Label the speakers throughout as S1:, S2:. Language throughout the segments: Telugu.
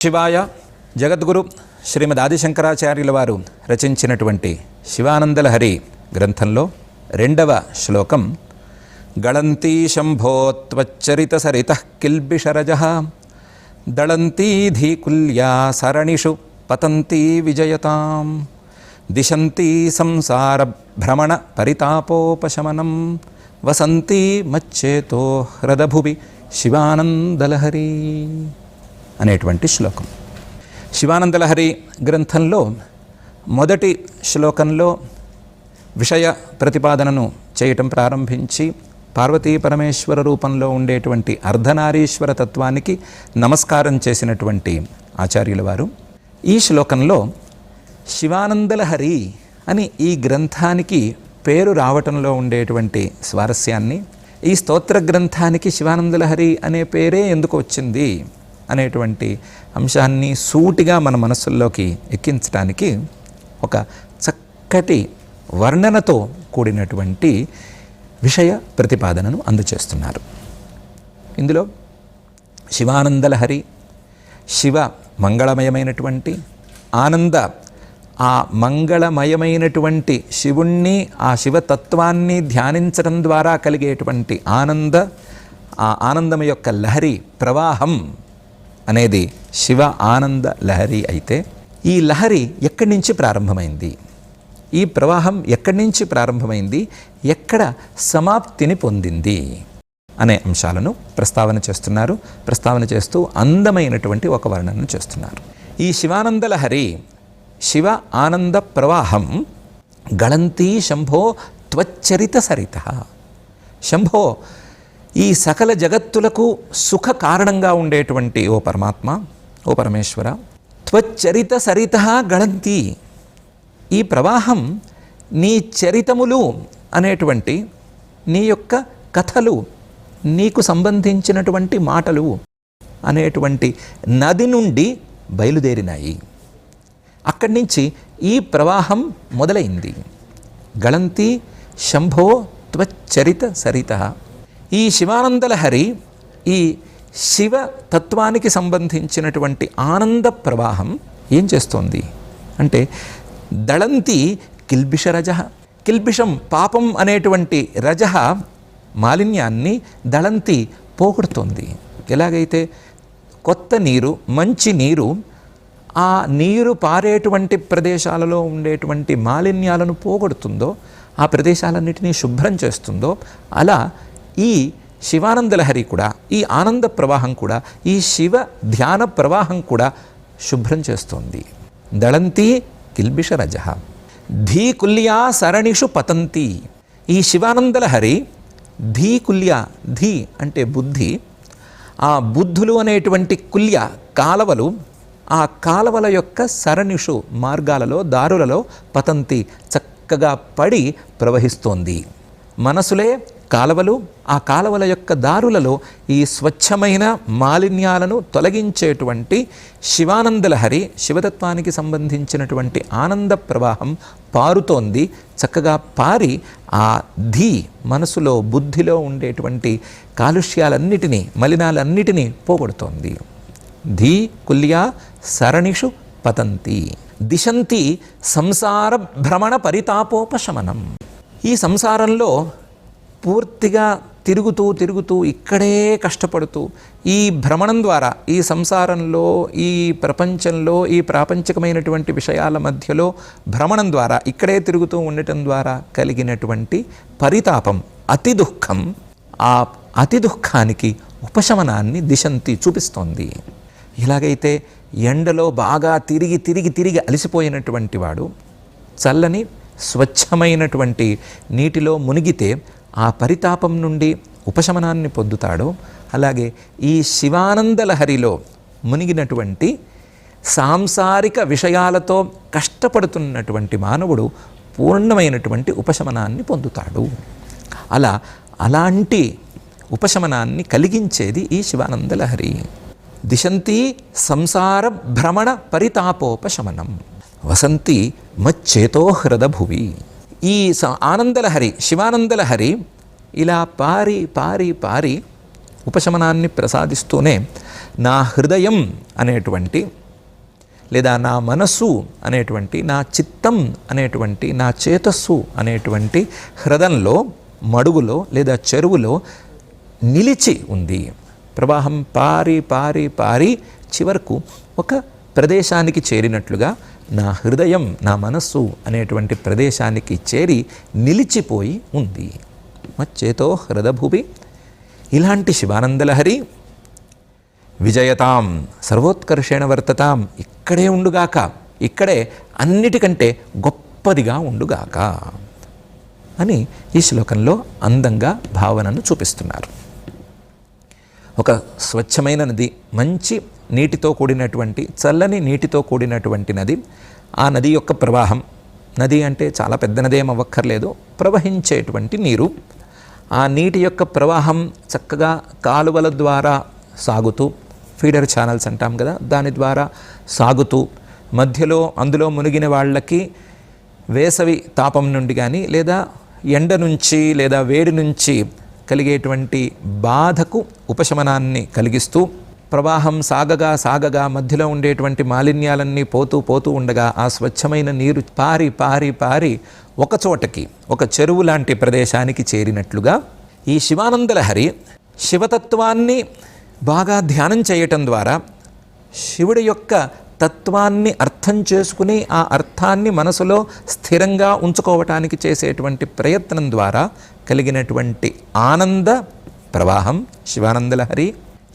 S1: శివాయ జగద్గురు శ్రీమద్ ఆదిశంకరాచార్యుల వారు రచించినటువంటి శివానందలహరి గ్రంథంలో రెండవ శ్లోకం గళంతీ శంభోత్వచ్చరిత సరిత కిల్బిషరజ దళంతీ ధీకుల్యా సరణిషు పతంతీ విజయతాం దిశంతీ సంసార భ్రమణ పరితాపోపశమనం వసంతీ మచ్చేతో హ్రదభువి శివానందలహరి. అనేటువంటి శ్లోకం. శివానందలహరి గ్రంథంలో మొదటి శ్లోకంలో విషయ ప్రతిపాదనను చేయటం ప్రారంభించి పార్వతీ పరమేశ్వర రూపంలో ఉండేటువంటి అర్ధనారీశ్వర తత్వానికి నమస్కారం చేసినటువంటి ఆచార్యుల వారు. ఈ శ్లోకంలో శివానందలహరి అని ఈ గ్రంథానికి పేరు రావటంలో ఉండేటువంటి స్వారస్యాన్ని ఈ స్తోత్ర గ్రంథానికి శివానందలహరి అనే పేరే ఎందుకు వచ్చింది? అనేటువంటి అంశాన్ని సూటిగా మన మనస్సుల్లోకి ఎక్కించడానికి ఒక చక్కటి వర్ణనతో కూడినటువంటి విషయ ప్రతిపాదనను అందచేస్తున్నారు. ఇందులో శివానందలహరి శివ మంగళమయమైనటువంటి ఆనంద ఆ మంగళమయమైనటువంటి శివుణ్ణి ఆ శివతత్వాన్ని ధ్యానించడం ద్వారా కలిగేటువంటి ఆనంద ఆ ఆనందం యొక్క లహరి ప్రవాహం అనేది శివ ఆనంద లహరి అయితే ఈ లహరి ఎక్కడి నుంచి ప్రారంభమైంది? ఈ ప్రవాహం ఎక్కడి నుంచి ప్రారంభమైంది? ఎక్కడ సమాప్తిని పొందింది? అనే అంశాలను ప్రస్తావన చేస్తున్నారు. ప్రస్తావన చేస్తూ అందమైనటువంటి ఒక వర్ణనను చేస్తున్నారు. ఈ శివానంద లహరి శివ ఆనంద ప్రవాహం గళంతీ శంభో త్వచ్చరిత సరిత. శంభో ఈ సకల జగత్తులకు సుఖ కారణంగా ఉండేటువంటి ఓ పరమాత్మ ఓ పరమేశ్వర త్వచ్చరిత సరిత గళంతి ఈ ప్రవాహం నీ చరితములు అనేటువంటి నీ యొక్క కథలు నీకు సంబంధించినటువంటి మాటలు అనేటువంటి నది నుండి బయలుదేరినాయి. అక్కడి నుంచి ఈ ప్రవాహం మొదలైంది. గళంతి శంభో త్వచ్చరిత సరిత. ఈ శివానందలహరి ఈ శివ తత్వానికి సంబంధించినటువంటి ఆనంద ప్రవాహం ఏం చేస్తోంది? అంటే దళంతి కిల్బిష రజ. కిల్బిషం పాపం అనేటువంటి రజ మాలిన్యాన్ని దళంతి పోగొడుతోంది. ఎలాగైతే కొత్త నీరు మంచి నీరు ఆ నీరు పారేటువంటి ప్రదేశాలలో ఉండేటువంటి మాలిన్యాలను పోగొడుతుందో ఆ ప్రదేశాలన్నిటినీ శుభ్రం చేస్తుందో అలా ఈ శివానందలహరి కూడా ఈ ఆనంద ప్రవాహం కూడా ఈ శివ ధ్యాన ప్రవాహం కూడా శుభ్రం చేస్తోంది. దళంతి కిల్బిషరజ ధీకుల్యా సరణిషు పతంతి. ఈ శివానందలహరి ధీకుల్య ధీ అంటే బుద్ధి ఆ బుద్ధులు అనేటువంటి కుల్య కాలవలు ఆ కాలవల యొక్క సరణిషు మార్గాలలో దారులలో పతంతి చక్కగా పడి ప్రవహిస్తోంది. మనసులే కాలవలు ఆ కాలవల యొక్క దారులలో ఈ స్వచ్ఛమైన మాలిన్యాలను తొలగించేటువంటి శివానందలహరి శివతత్వానికి సంబంధించినటువంటి ఆనంద ప్రవాహం పారుతోంది. చక్కగా పారి ఆ ధీ మనసులో బుద్ధిలో ఉండేటువంటి కాలుష్యాలన్నిటినీ మలినాలన్నిటినీ పోగొడుతోంది. ధీ కుల్యా సరణిషు పతంతి. దిశంతి సంసార భ్రమణ పరితాపోపశమనం. ఈ సంసారంలో పూర్తిగా తిరుగుతూ తిరుగుతూ ఇక్కడే కష్టపడుతూ ఈ భ్రమణం ద్వారా ఈ సంసారంలో ఈ ప్రపంచంలో ఈ ప్రాపంచికమైనటువంటి విషయాల మధ్యలో భ్రమణం ద్వారా ఇక్కడే తిరుగుతూ ఉండటం ద్వారా కలిగినటువంటి పరితాపం అతి దుఃఖం ఆ అతి దుఃఖానికి ఉపశమనాన్ని దిశంతి చూపిస్తోంది. ఇలాగైతే ఎండలో బాగా తిరిగి తిరిగి తిరిగి అలసిపోయినటువంటి వాడు చల్లని స్వచ్ఛమైనటువంటి నీటిలో మునిగితే ఆ పరితాపం నుండి ఉపశమనాన్ని పొందుతాడో అలాగే ఈ శివానందలహరిలో మునిగినటువంటి సాంసారిక విషయాలతో కష్టపడుతున్నటువంటి మానవుడు పూర్ణమైనటువంటి ఉపశమనాన్ని పొందుతాడు. అలా అలాంటి ఉపశమనాన్ని కలిగించేది ఈ శివానందలహరి. దిశంతి సంసార భ్రమణ పరితాపోపశమనం. వసంతి మచ్చేతో హృదభువి. ఈ స ఆనందలహరి శివానందలహరి ఇలా పారి పారి పారి ఉపశమనాన్ని ప్రసాదిస్తూనే నా హృదయం అనేటువంటి లేదా నా మనస్సు అనేటువంటి నా చిత్తం అనేటువంటి నా చేతస్సు అనేటువంటి హ్రదంలో మడుగులో లేదా చెరువులో నిలిచి ఉంది. ప్రవాహం పారి పారి పారి చివరకు ఒక ప్రదేశానికి చేరినట్లుగా నా హృదయం నా మనస్సు అనేటువంటి ప్రదేశానికి చేరి నిలిచిపోయి ఉంది. మచ్చేతో హృదభూమి ఇలాంటి శివానందలహరి విజయతాం సర్వోత్కర్షేణ వర్తతాం ఇక్కడే ఉండుగాక ఇక్కడే అన్నిటికంటే గొప్పదిగా ఉండుగాక అని ఈ శ్లోకంలో అందంగా భావనను చూపిస్తున్నారు. ఒక స్వచ్ఛమైన నది మంచి నీటితో కూడినటువంటి చల్లని నీటితో కూడినటువంటి నది ఆ నది యొక్క ప్రవాహం. నది అంటే చాలా పెద్ద నది ఏం అవ్వక్కర్లేదు. ప్రవహించేటువంటి నీరు. ఆ నీటి యొక్క ప్రవాహం చక్కగా కాలువల ద్వారా సాగుతూ ఫీడర్ ఛానల్స్ అంటాం కదా దాని ద్వారా సాగుతూ మధ్యలో అందులో మునిగిన వాళ్ళకి వేసవి తాపం నుండి కానీ లేదా ఎండ నుంచి లేదా వేడి నుంచి కలిగేటువంటి బాధకు ఉపశమనాన్ని కలిగిస్తూ ప్రవాహం సాగగా సాగగా మధ్యలో ఉండేటువంటి మాలిన్యాలన్నీ పోతూ పోతూ ఉండగా ఆ స్వచ్ఛమైన నీరు పారి పారి పారి ఒక చోటకి ఒక చెరువు లాంటి ప్రదేశానికి చేరినట్లుగా ఈ శివానందలహరి శివతత్వాన్ని బాగా ధ్యానం చేయటం ద్వారా శివుడి యొక్క తత్వాన్ని అర్థం చేసుకుని ఆ అర్థాన్ని మనసులో స్థిరంగా ఉంచుకోవటానికి చేసేటువంటి ప్రయత్నం ద్వారా కలిగినటువంటి ఆనంద ప్రవాహం శివానందలహరి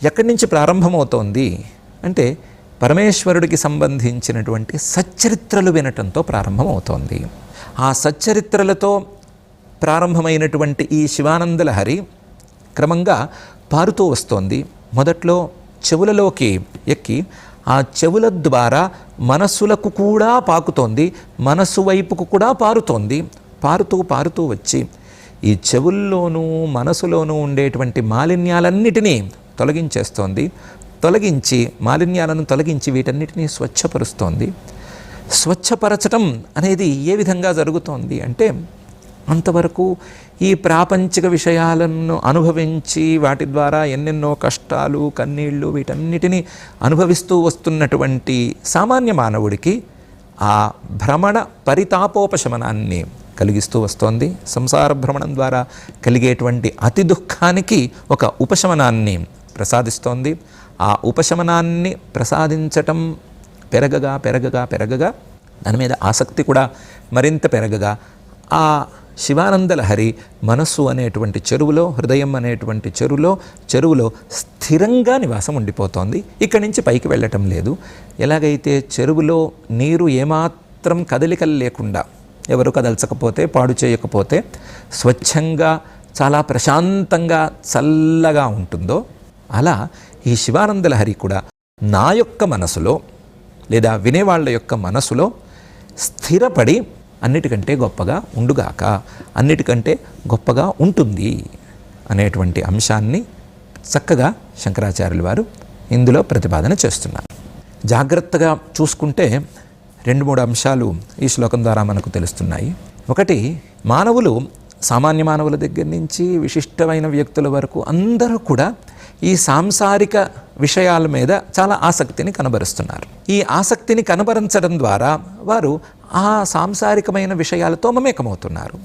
S1: ఎక్కడి నుంచి ప్రారంభమవుతోంది అంటే పరమేశ్వరుడికి సంబంధించినటువంటి సచ్చరిత్రలు వినటంతో ప్రారంభమవుతోంది. ఆ సచ్చరిత్రలతో ప్రారంభమైనటువంటి ఈ శివానందలహరి క్రమంగా పారుతూ వస్తోంది. మొదట్లో చెవులలోకి ఎక్కి ఆ చెవుల ద్వారా మనస్సులకు కూడా పాకుతోంది. మనస్సు వైపుకు కూడా పారుతోంది. పారుతూ పారుతూ వచ్చి ఈ చెవుల్లోనూ మనసులోనూ ఉండేటువంటి మాలిన్యాలన్నిటినీ తొలగించేస్తోంది. తొలగించి మాలిన్యాలను తొలగించి వీటన్నిటినీ స్వచ్ఛపరుస్తోంది. స్వచ్ఛపరచటం అనేది ఏ విధంగా జరుగుతోంది అంటే అంతవరకు ఈ ప్రాపంచిక విషయాలను అనుభవించి వాటి ద్వారా ఎన్నెన్నో కష్టాలు కన్నీళ్ళు వీటన్నిటినీ అనుభవిస్తూ వస్తున్నటువంటి సామాన్య మానవుడికి ఆ భ్రమణ పరితాపోపశమనాన్ని కలిగిస్తూ వస్తోంది. సంసార భ్రమణం ద్వారా కలిగేటువంటి అతి దుఃఖానికి ఒక ఉపశమనాన్ని ప్రసాదిస్తోంది. ఆ ఉపశమనాన్ని ప్రసాదించటం పెరగగా పెరగగా పెరగగా దాని మీద ఆసక్తి కూడా మరింత పెరగగా ఆ శివానందలహరి మనస్సు అనేటువంటి చెరువులో హృదయం అనేటువంటి చెరువులో చెరువులో స్థిరంగా నివాసం ఉండిపోతోంది. ఇక్కడి నుంచి పైకి వెళ్ళటం లేదు. ఎలాగైతే చెరువులో నీరు ఏమాత్రం కదలికలు లేకుండా ఎవరు కదల్చకపోతే పాడు చేయకపోతే స్వచ్ఛంగా చాలా ప్రశాంతంగా చల్లగా ఉంటుందో అలా ఈ శివానందలహరి కూడా నా యొక్క మనసులో లేదా వినేవాళ్ళ యొక్క మనసులో స్థిరపడి అన్నిటికంటే గొప్పగా ఉండుగాక అన్నిటికంటే గొప్పగా ఉంటుంది అనేటువంటి అంశాన్ని చక్కగా శంకరాచార్యుల వారు ఇందులో ప్రతిపాదన చేస్తున్నారు. జాగ్రత్తగా చూసుకుంటే రెండు మూడు అంశాలు ఈ శ్లోకం ద్వారా మనకు తెలుస్తున్నాయి. ఒకటి మానవులు సామాన్య మానవుల దగ్గర నుంచి విశిష్టమైన వ్యక్తుల వరకు అందరూ కూడా ఈ సాంసారిక విషయాల మీద చాలా ఆసక్తిని కనబరుస్తున్నారు. ఈ ఆసక్తిని కనబరించడం ద్వారా వారు ఆ సాంసారికమైన విషయాలతో మమేకమవుతున్నారు.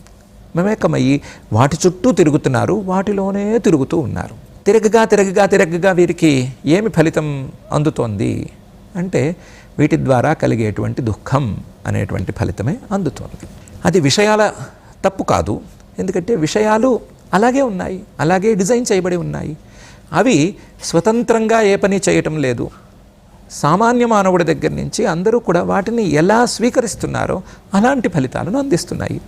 S1: మమేకమయ్యి వాటి చుట్టూ తిరుగుతున్నారు వాటిలోనే తిరుగుతూ ఉన్నారు. తిరగగా తిరగగా తిరగగా వీరికి ఏమి ఫలితం అందుతోంది అంటే వీటి ద్వారా కలిగేటువంటి దుఃఖం అనేటువంటి ఫలితమే అందుతోంది. అది విషయాల తప్పు కాదు. ఎందుకంటే విషయాలు అలాగే ఉన్నాయి అలాగే డిజైన్ చేయబడి ఉన్నాయి. అవి స్వతంత్రంగా ఏ పని చేయటం లేదు. సామాన్య మానవుడి దగ్గర నుంచి అందరూ కూడా వాటిని ఎలా స్వీకరిస్తున్నారో అలాంటి ఫలితాలను అందిస్తున్నాయి.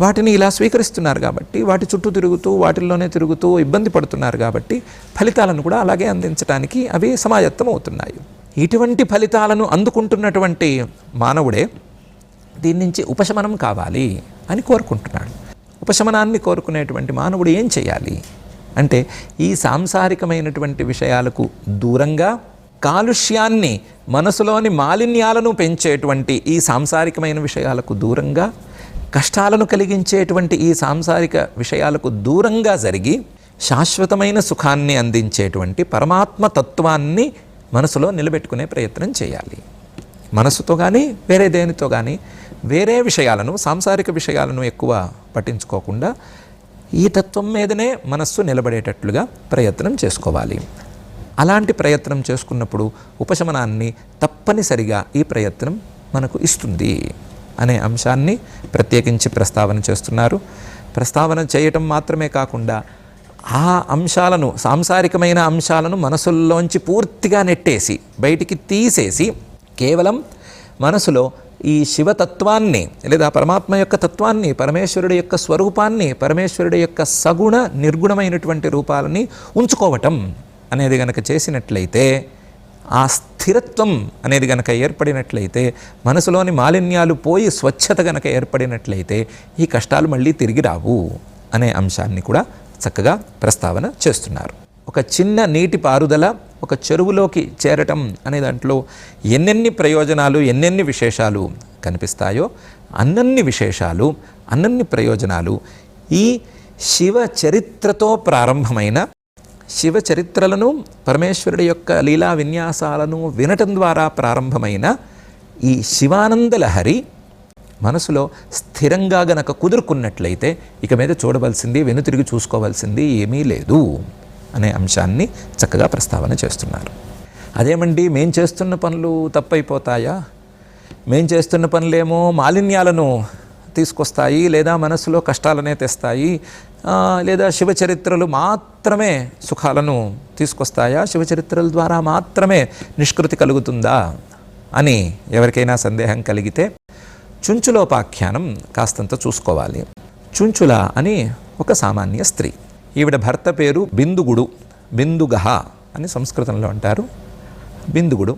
S1: వాటిని ఇలా స్వీకరిస్తున్నారు కాబట్టి వాటి చుట్టూ తిరుగుతూ వాటిల్లోనే తిరుగుతూ ఇబ్బంది పడుతున్నారు కాబట్టి ఫలితాలను కూడా అలాగే అందించడానికి అవి సమాయత్తం అవుతున్నాయి. ఇటువంటి ఫలితాలను అందుకుంటున్నటువంటి మానవుడే దీని నుంచి ఉపశమనం కావాలి అని కోరుకుంటున్నాడు. ఉపశమనాన్ని కోరుకునేటువంటి మానవుడు ఏం చేయాలి? అంటే ఈ సాంసారికమైనటువంటి విషయాలకు దూరంగా కాలుష్యాన్ని మనసులోని మాలిన్యాలను పెంచేటువంటి ఈ సాంసారికమైన విషయాలకు దూరంగా కష్టాలను కలిగించేటువంటి ఈ సాంసారిక విషయాలకు దూరంగా జరిగి శాశ్వతమైన సుఖాన్ని అందించేటువంటి పరమాత్మ తత్వాన్ని మనసులో నిలబెట్టుకునే ప్రయత్నం చేయాలి. మనసుతో కానీ వేరే దేనితో కానీ వేరే విషయాలను సాంసారిక విషయాలను ఎక్కువ పట్టించుకోకుండా ఈ తత్వం మీదనే మనస్సు నిలబడేటట్లుగా ప్రయత్నం చేసుకోవాలి. అలాంటి ప్రయత్నం చేసుకున్నప్పుడు ఉపశమనాన్ని తప్పనిసరిగా ఈ ప్రయత్నం మనకు ఇస్తుంది అనే అంశాన్ని ప్రత్యేకించి ప్రస్తావన చేస్తున్నారు. ప్రస్తావన చేయటం మాత్రమే కాకుండా ఆ అంశాలను సాంసారికమైన అంశాలను మనసుల్లోంచి పూర్తిగా నెట్టేసి బయటికి తీసేసి కేవలం మనసులో ఈ శివతత్వాన్ని లేదా పరమాత్మ యొక్క తత్వాన్ని పరమేశ్వరుడి యొక్క స్వరూపాన్ని పరమేశ్వరుడి యొక్క సగుణ నిర్గుణమైనటువంటి రూపాలని ఉంచుకోవటం అనేది గనక చేసినట్లయితే ఆ స్థిరత్వం అనేది గనక ఏర్పడినట్లయితే మనసులోని మాలిన్యాలు పోయి స్వచ్ఛత గనక ఏర్పడినట్లయితే ఈ కష్టాలు మళ్ళీ తిరిగి రావు అనే అంశాన్ని కూడా చక్కగా ప్రస్తావన చేస్తున్నారు. ఒక చిన్న నీటి పారుదల ఒక చెరువులోకి చేరటం అనే దాంట్లో ఎన్నెన్ని ప్రయోజనాలు ఎన్నెన్ని విశేషాలు కనిపిస్తాయో అన్నన్ని విశేషాలు అన్నన్ని ప్రయోజనాలు ఈ శివ చరిత్రతో ప్రారంభమైన శివ చరిత్రలను పరమేశ్వరుడి యొక్క లీలా విన్యాసాలను వినటం ద్వారా ప్రారంభమైన ఈ శివానంద లహరి మనసులో స్థిరంగా గనక కుదురుకున్నట్లయితే ఇక మీద చూడవలసింది వెనుతిరిగి చూసుకోవాల్సింది ఏమీ లేదు. అనే అంశాన్ని చక్కగా ప్రస్తావన చేస్తున్నారు. అదేమండి మేం చేస్తున్న పనులు తప్పైపోతాయా? మేం చేస్తున్న పనులేమో మాలిన్యాలను తీసుకొస్తాయి లేదా మనసులో కష్టాలనే తెస్తాయి లేదా శివచరిత్రలు మాత్రమే సుఖాలను తీసుకొస్తాయా? శివచరిత్రల ద్వారా మాత్రమే నిష్కృతి కలుగుతుందా? అని ఎవరికైనా సందేహం కలిగితే చుంచులోపాఖ్యానం కాస్తంత చూసుకోవాలి. చుంచుల అని ఒక సామాన్య స్త్రీ. ఈవిడ భర్త పేరు బిందుగుడు బిందుగహ అని సంస్కృతంలో అంటారు. బిందుగుడు.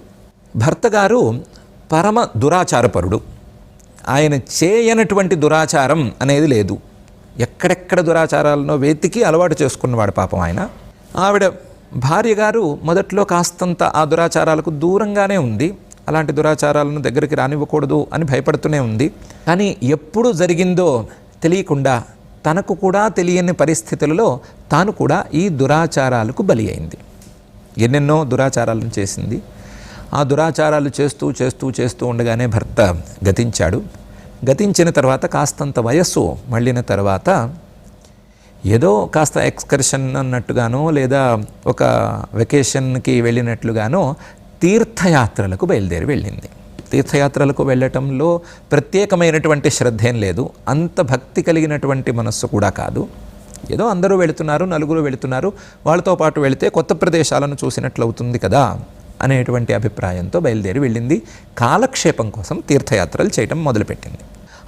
S1: భర్త గారు పరమ దురాచారపరుడు. ఆయన చేయనటువంటి దురాచారం అనేది లేదు. ఎక్కడెక్కడ దురాచారాలను వెతికి అలవాటు చేసుకున్నవాడు పాపం ఆయన. ఆవిడ భార్య గారు మొదట్లో కాస్తంత ఆ దురాచారాలకు దూరంగానే ఉంది. అలాంటి దురాచారాలను దగ్గరికి రానివ్వకూడదు అని భయపడుతూనే ఉంది. కానీ ఎప్పుడు జరిగిందో తెలియకుండా తనకు కూడా తెలియని పరిస్థితులలో తాను కూడా ఈ దురాచారాలకు బలి అయింది. ఎన్నెన్నో దురాచారాలను చేసింది. ఆ దురాచారాలు చేస్తూ చేస్తూ చేస్తూ ఉండగానే భర్త గతించాడు. గతించిన తర్వాత కాస్తంత వయస్సు మళ్ళిన తర్వాత ఏదో కాస్త ఎక్స్కర్షన్ అన్నట్టుగానో లేదా ఒక వెకేషన్కి వెళ్ళినట్లుగానో తీర్థయాత్రలకు బయలుదేరి వెళ్ళింది. తీర్థయాత్రలకు వెళ్ళటంలో ప్రత్యేకమైనటువంటి శ్రద్ధ ఏం లేదు. అంత భక్తి కలిగినటువంటి మనస్సు కూడా కాదు. ఏదో అందరూ వెళుతున్నారు నలుగురు వెళుతున్నారు వాళ్ళతో పాటు వెళితే కొత్త ప్రదేశాలను చూసినట్లు అవుతుంది కదా అనేటువంటి అభిప్రాయంతో బయలుదేరి వెళ్ళింది. కాలక్షేపం కోసం తీర్థయాత్రలు చేయటం మొదలుపెట్టింది.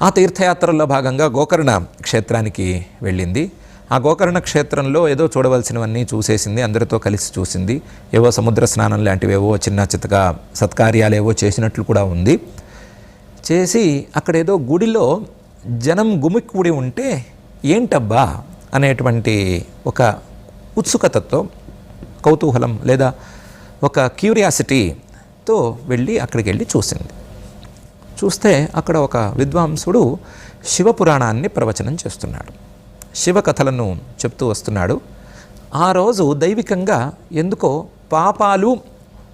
S1: ఆ తీర్థయాత్రల్లో భాగంగా గోకర్ణ క్షేత్రానికి వెళ్ళింది. ఆ గోకర్ణ క్షేత్రంలో ఏదో చూడవలసినవన్నీ చూసేసింది అందరితో కలిసి చూసింది. ఏవో సముద్ర స్నానం లాంటివేవో చిన్న చిత్తగా సత్కార్యాలు ఏవో చేసినట్లు కూడా ఉంది. చేసి అక్కడ ఏదో గుడిలో జనం గుమికూడి ఉంటే ఏంటబ్బా అనేటువంటి ఒక ఉత్సుకతతో కౌతూహలం లేదా ఒక క్యూరియాసిటీతో వెళ్ళి అక్కడికి వెళ్ళి చూసింది. చూస్తే అక్కడ ఒక విద్వాంసుడు శివపురాణాన్ని ప్రవచనం చేస్తున్నాడు. శివకథలను చెప్తూ వస్తున్నాడు. ఆ రోజు దైవికంగా ఎందుకో పాపాలు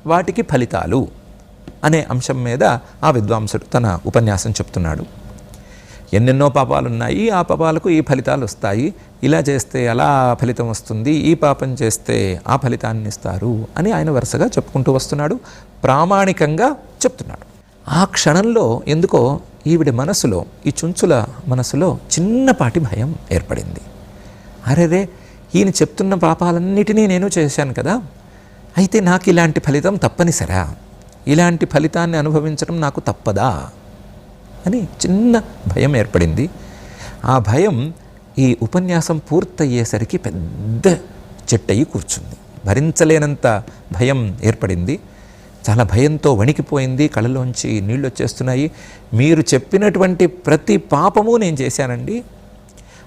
S1: వాటికి ఫలితాలు అనే అంశం మీద ఆ విద్వాంసుడు తన ఉపన్యాసం చెప్తున్నాడు. ఎన్నెన్నో పాపాలు ఉన్నాయి ఆ పాపాలకు ఈ ఫలితాలు వస్తాయి. ఇలా చేస్తే అలా ఫలితం వస్తుంది ఈ పాపం చేస్తే ఆ ఫలితాన్ని ఇస్తారు అని ఆయన వరుసగా చెప్పుకుంటూ వస్తున్నాడు. ప్రామాణికంగా చెప్తున్నాడు. ఆ క్షణంలో ఎందుకో ఈవిడ మనసులో ఈ చుంచుల మనసులో చిన్నపాటి భయం ఏర్పడింది. అరేరే ఈయన చెప్తున్న పాపాలన్నిటినీ నేను చేశాను కదా. అయితే నాకు ఇలాంటి ఫలితం తప్పనిసరా? ఇలాంటి ఫలితాన్ని అనుభవించడం నాకు తప్పదా? అని చిన్న భయం ఏర్పడింది. ఆ భయం ఈ ఉపన్యాసం పూర్తయ్యేసరికి పెద్ద చెట్టయి కూర్చుంది. భరించలేనంత భయం ఏర్పడింది. చాలా భయంతో వణికిపోయింది కళ్ళలోంచి నీళ్ళు వచ్చేస్తున్నాయి. మీరు చెప్పినటువంటి ప్రతి పాపము నేను చేశానండి.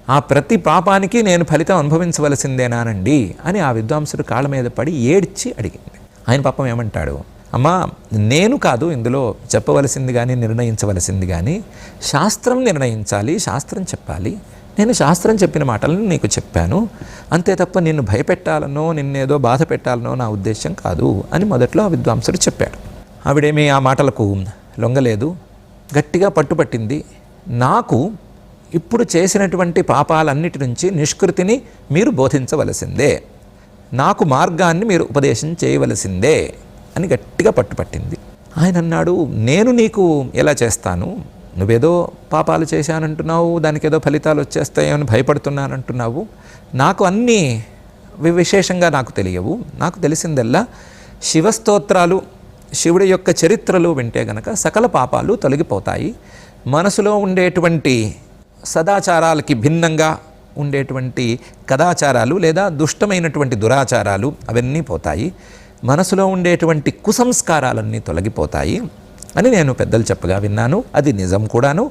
S1: ఆ ప్రతి పాపానికి నేను ఫలితం అనుభవించవలసిందేనానండి అని ఆ విద్వాంసుడు కాళ్ళ మీద పడి ఏడ్చి అడిగింది. ఆయన పాపం ఏమంటాడు? అమ్మా నేను కాదు ఇందులో చెప్పవలసింది కానీ నిర్ణయించవలసింది కానీ శాస్త్రం నిర్ణయించాలి శాస్త్రం చెప్పాలి. నేను శాస్త్రం చెప్పిన మాటలను నీకు చెప్పాను. అంతే తప్ప నిన్ను భయపెట్టాలనో నిన్నేదో బాధ పెట్టాలనో నా ఉద్దేశం కాదు అని మొదట్లో ఆ విద్వాంసుడు చెప్పాడు. ఆవిడేమీ ఆ మాటలకు లొంగలేదు. గట్టిగా పట్టుపట్టింది. నాకు ఇప్పుడు చేసినటువంటి పాపాలన్నిటి నుంచి నిష్కృతిని మీరు బోధించవలసిందే. నాకు మార్గాన్ని మీరు ఉపదేశం చేయవలసిందే అని గట్టిగా పట్టుపట్టింది. ఆయన అన్నాడు నేను నీకు ఎలా చేస్తాను? నువ్వేదో పాపాలు చేశానంటున్నావు దానికి ఏదో ఫలితాలు వచ్చేస్తాయని భయపడుతున్నానంటున్నావు. నాకు అన్నీ వి- విశేషంగా నాకు తెలియవు. నాకు తెలిసిందల్లా శివస్తోత్రాలు శివుడి యొక్క చరిత్రలు వింటే గనక సకల పాపాలు తొలగిపోతాయి. మనసులో ఉండేటువంటి సదాచారాలకి భిన్నంగా ఉండేటువంటి కదాచారాలు లేదా దుష్టమైనటువంటి దురాచారాలు అవన్నీ పోతాయి. మనసులో ఉండేటువంటి కుసంస్కారాలన్నీ తొలగిపోతాయి. అని నేను పెద్దలు చెప్పగా విన్నాను. అది నిజం కూడాను.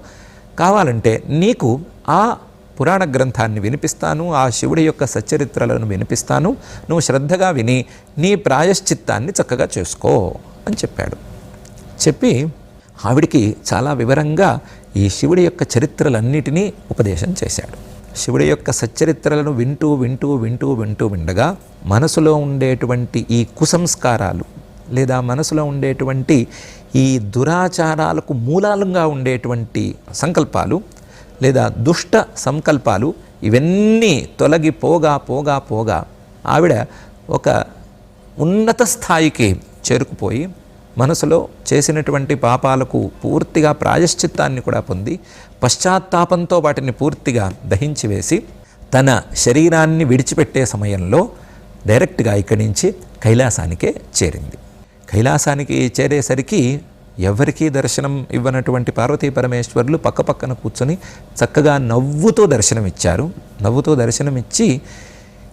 S1: కావాలంటే నీకు ఆ పురాణ గ్రంథాన్ని వినిపిస్తాను. ఆ శివుడి యొక్క సచ్చరిత్రలను వినిపిస్తాను. నువ్వు శ్రద్ధగా విని నీ ప్రాయశ్చిత్తాన్ని చక్కగా చేసుకో అని చెప్పాడు. చెప్పి ఆవిడికి చాలా వివరంగా ఈ శివుడి యొక్క చరిత్రలన్నిటినీ ఉపదేశం చేశాడు. శివుడి యొక్క సచ్చరిత్రలను వింటూ వింటూ వింటూ వింటూ విండగా మనసులో ఉండేటువంటి ఈ కుసంస్కారాలు లేదా మనసులో ఉండేటువంటి ఈ దురాచారాలకు మూలాలుగా ఉండేటువంటి సంకల్పాలు లేదా దుష్ట సంకల్పాలు ఇవన్నీ తొలగి పోగా పోగా పోగా ఆవిడ ఒక ఉన్నత స్థాయికి చేరుకుపోయి మనసులో చేసినటువంటి పాపాలకు పూర్తిగా ప్రాయశ్చిత్తాన్ని కూడా పొంది పశ్చాత్తాపంతో వాటిని పూర్తిగా దహించి వేసి తన శరీరాన్ని విడిచిపెట్టే సమయంలో డైరెక్ట్గా ఇక్కడి నుంచి కైలాసానికే చేరింది. కైలాసానికి చేరేసరికి ఎవరికీ దర్శనం ఇవ్వనటువంటి పార్వతీ పరమేశ్వరులు పక్కపక్కన కూర్చొని చక్కగా నవ్వుతో దర్శనమిచ్చారు. నవ్వుతో దర్శనమిచ్చి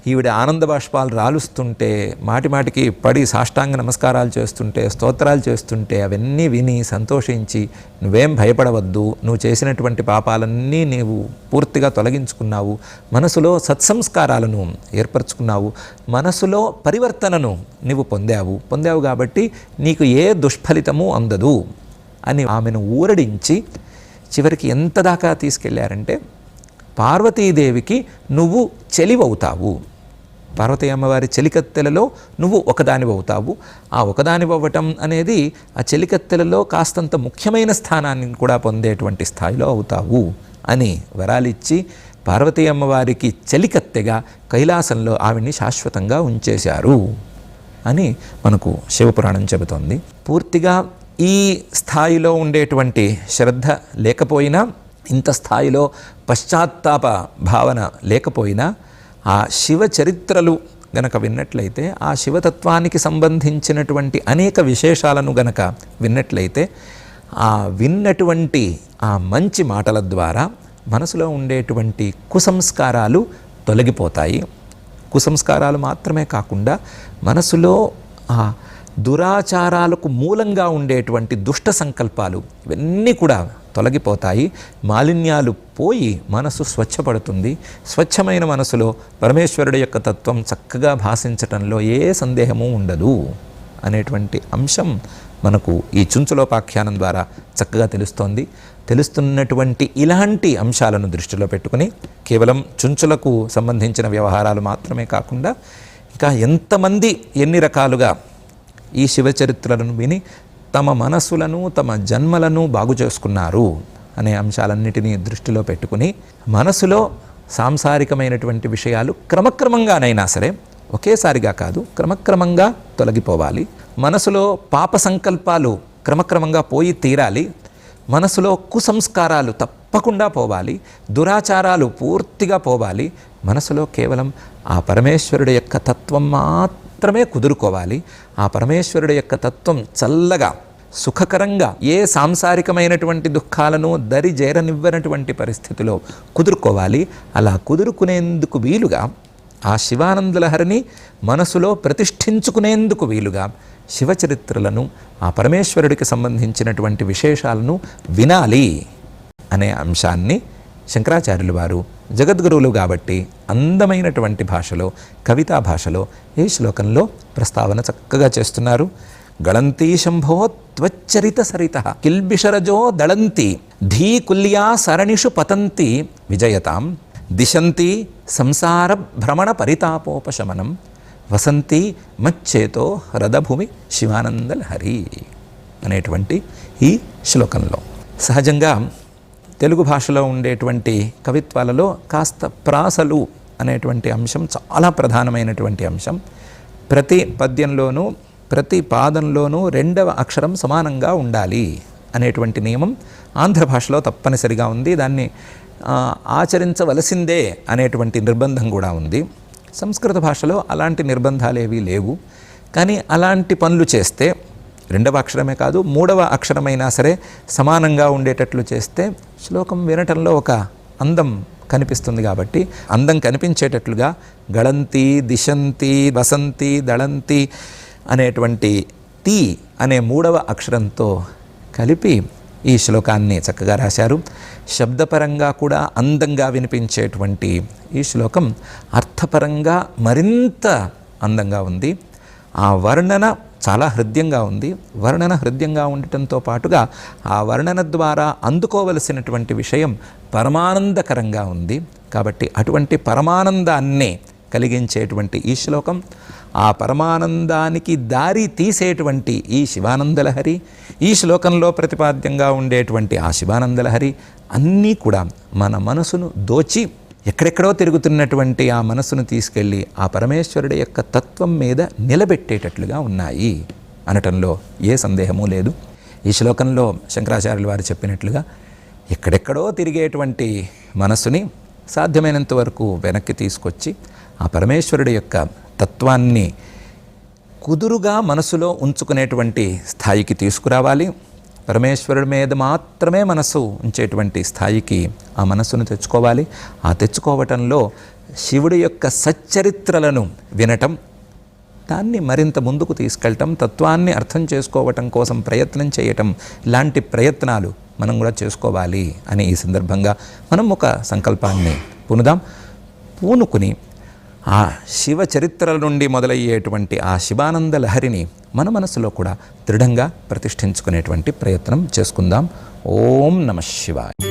S1: ఈవిడ ఆనంద బాష్పాలు రాలుస్తుంటే మాటి మాటికి పడి సాష్టాంగ నమస్కారాలు చేస్తుంటే స్తోత్రాలు చేస్తుంటే అవన్నీ విని సంతోషించి నువ్వేం భయపడవద్దు నువ్వు చేసినటువంటి పాపాలన్నీ నీవు పూర్తిగా తొలగించుకున్నావు మనసులో సత్సంస్కారాలను ఏర్పరచుకున్నావు మనసులో పరివర్తనను నువ్వు పొందావు పొందావు కాబట్టి నీకు ఏ దుష్ఫలితము అందదు అని ఆమెను ఊరడించి చివరికి ఎంత దాకా తీసుకెళ్ళారంటే పార్వతీదేవికి నువ్వు చెలివవుతావు. పార్వతీ అమ్మవారి చెలికత్తెలలో నువ్వు ఒకదానివవుతావు. ఆ ఒకదానివవ్వటం అనేది ఆ చెలికత్తెలలో కాస్తంత ముఖ్యమైన స్థానాన్ని కూడా పొందేటువంటి స్థాయిలో అవుతావు అని వరాలిచ్చి పార్వతీ అమ్మవారికి చెలికత్తెగా కైలాసంలో ఆవిడ్ని శాశ్వతంగా ఉంచేశారు అని మనకు శివపురాణం చెబుతోంది. పూర్తిగా ఈ స్థాయిలో ఉండేటువంటి శ్రద్ధ లేకపోయినా ఇంత స్థాయిలో పశ్చాత్తాప భావన లేకపోయినా ఆ శివ చరిత్రలు గనక విన్నట్లయితే ఆ శివతత్వానికి సంబంధించినటువంటి అనేక విశేషాలను గనక విన్నట్లయితే ఆ విన్నటువంటి ఆ మంచి మాటల ద్వారా మనసులో ఉండేటువంటి కుసంస్కారాలు తొలగిపోతాయి. కుసంస్కారాలు మాత్రమే కాకుండా మనసులో ఆ దురాచారాలకు మూలంగా ఉండేటువంటి దుష్ట సంకల్పాలు ఇవన్నీ కూడా తొలగిపోతాయి. మాలిన్యాలు పోయి మనసు స్వచ్ఛపడుతుంది. స్వచ్ఛమైన మనసులో పరమేశ్వరుడు యొక్క తత్వం చక్కగా భాషించటంలో ఏ సందేహము ఉండదు అనేటువంటి అంశం మనకు ఈ చుంచులోపాఖ్యానం ద్వారా చక్కగా తెలుస్తోంది. తెలుస్తున్నటువంటి ఇలాంటి అంశాలను దృష్టిలో పెట్టుకుని కేవలం చుంచులకు సంబంధించిన వ్యవహారాలు మాత్రమే కాకుండా ఇంకా ఎంతమంది ఎన్ని రకాలుగా ఈ శివచరిత్రలను విని తమ మనసులను తమ జన్మలను బాగు చేసుకున్నారు అనే అంశాలన్నిటినీ దృష్టిలో పెట్టుకుని మనసులో సాంసారికమైనటువంటి విషయాలు క్రమక్రమంగానైనా సరే ఒకేసారిగా కాదు క్రమక్రమంగా తొలగిపోవాలి. మనసులో పాప సంకల్పాలు క్రమక్రమంగా పోయి తీరాలి. మనసులో కుసంస్కారాలు తప్పకుండా పోవాలి. దురాచారాలు పూర్తిగా పోవాలి. మనసులో కేవలం ఆ పరమేశ్వరుడు యొక్క తత్వం మాత్రమే కుదురుకోవాలి. ఆ పరమేశ్వరుడు యొక్క తత్వం చల్లగా సుఖకరంగా ఏ సాంసారికమైనటువంటి దుఃఖాలను దరి చేరనివ్వనటువంటి పరిస్థితిలో కుదురుకోవాలి. అలా కుదురుకునేందుకు వీలుగా ఆ శివానందలహరిని మనసులో ప్రతిష్ఠించుకునేందుకు వీలుగా శివచరిత్రలను ఆ పరమేశ్వరుడికి సంబంధించినటువంటి విశేషాలను వినాలి అనే అంశాన్ని శంకరాచార్యులు వారు జగద్గురువులు కాబట్టి అందమైనటువంటి భాషలో కవితా భాషలో ఈ శ్లోకంలో ప్రస్తావన చక్కగా చేస్తున్నారు? గళంతీ శంభో త్వచ్చరిత సరిత కిల్బిషరజో దళంతి ధీ కుల్యా సరణిషు పతంతి విజయతాం దిశంతి సంసార భ్రమణ పరితాపోపశమనం వసంతి మచ్చేతో హ్రదభూమి శివానందల్ హరి అనేటువంటి ఈ శ్లోకంలో. సహజంగా తెలుగు భాషలో ఉండేటువంటి కవిత్వాలలో కాస్త ప్రాసలు అనేటువంటి అంశం చాలా ప్రధానమైనటువంటి అంశం. ప్రతి పద్యంలోనూ ప్రతి పాదంలోనూ రెండవ అక్షరం సమానంగా ఉండాలి అనేటువంటి నియమం ఆంధ్ర భాషలో తప్పనిసరిగా ఉంది. దాన్ని ఆచరించవలసిందే అనేటువంటి నిర్బంధం కూడా ఉంది. సంస్కృత భాషలో అలాంటి నిర్బంధాలు ఏవీ లేవు. కానీ అలాంటి పనులు చేస్తే రెండవ అక్షరమే కాదు మూడవ అక్షరమైనా సరే సమానంగా ఉండేటట్లు చేస్తే శ్లోకం వినటంలో ఒక అందం కనిపిస్తుంది కాబట్టి అందం కనిపించేటట్లుగా గళంతి దిశంతి వసంతి దళంతి అనేటువంటి తి అనే మూడవ అక్షరంతో కలిపి ఈ శ్లోకాన్ని చక్కగా రాశారు. శబ్దపరంగా కూడా అందంగా వినిపించేటువంటి ఈ శ్లోకం అర్థపరంగా మరింత అందంగా ఉంది. ఆ వర్ణన చాలా హృద్యంగా ఉంది. వర్ణన హృద్యంగా ఉండటంతో పాటుగా ఆ వర్ణన ద్వారా అందుకోవలసినటువంటి విషయం పరమానందకరంగా ఉంది. కాబట్టి అటువంటి పరమానందాన్నే కలిగించేటువంటి ఈ శ్లోకం ఆ పరమానందానికి దారి తీసేటువంటి ఈ శివానందలహరి ఈ శ్లోకంలో ప్రతిపాద్యంగా ఉండేటువంటి ఆ శివానందలహరి అన్నీ కూడా మన మనసును దోచి ఎక్కడెక్కడో తిరుగుతున్నటువంటి ఆ మనస్సును తీసుకెళ్ళి ఆ పరమేశ్వరుడి యొక్క తత్వం మీద నిలబెట్టేటట్లుగా ఉన్నాయి అనటంలో ఏ సందేహము లేదు. ఈ శ్లోకంలో శంకరాచార్యుల వారు చెప్పినట్లుగా ఎక్కడెక్కడో తిరిగేటువంటి మనస్సుని సాధ్యమైనంత వరకు వెనక్కి తీసుకొచ్చి ఆ పరమేశ్వరుడి యొక్క తత్వాన్ని కుదురుగా మనసులో ఉంచుకునేటువంటి స్థాయికి తీసుకురావాలి. పరమేశ్వరుడి మీద మాత్రమే మనసు ఉంచేటువంటి స్థాయికి ఆ మనస్సును తెచ్చుకోవాలి. ఆ తెచ్చుకోవటంలో శివుడి యొక్క సచ్చరిత్రలను వినటం దాన్ని మరింత ముందుకు తీసుకెళ్ళటం తత్వాన్ని అర్థం చేసుకోవటం కోసం ప్రయత్నం చేయటం ఇలాంటి ప్రయత్నాలు మనం కూడా చేసుకోవాలి అని ఈ సందర్భంగా మనం ఒక సంకల్పాన్ని పునుదాం. పూనుకుని ఆ శివ చరిత్రల నుండి మొదలయ్యేటువంటి ఆ శివానంద లహరిని మన మనసులో కూడా దృఢంగా ప్రతిష్ఠించుకునేటువంటి ప్రయత్నం చేసుకుందాం. ఓం నమ శివాయ.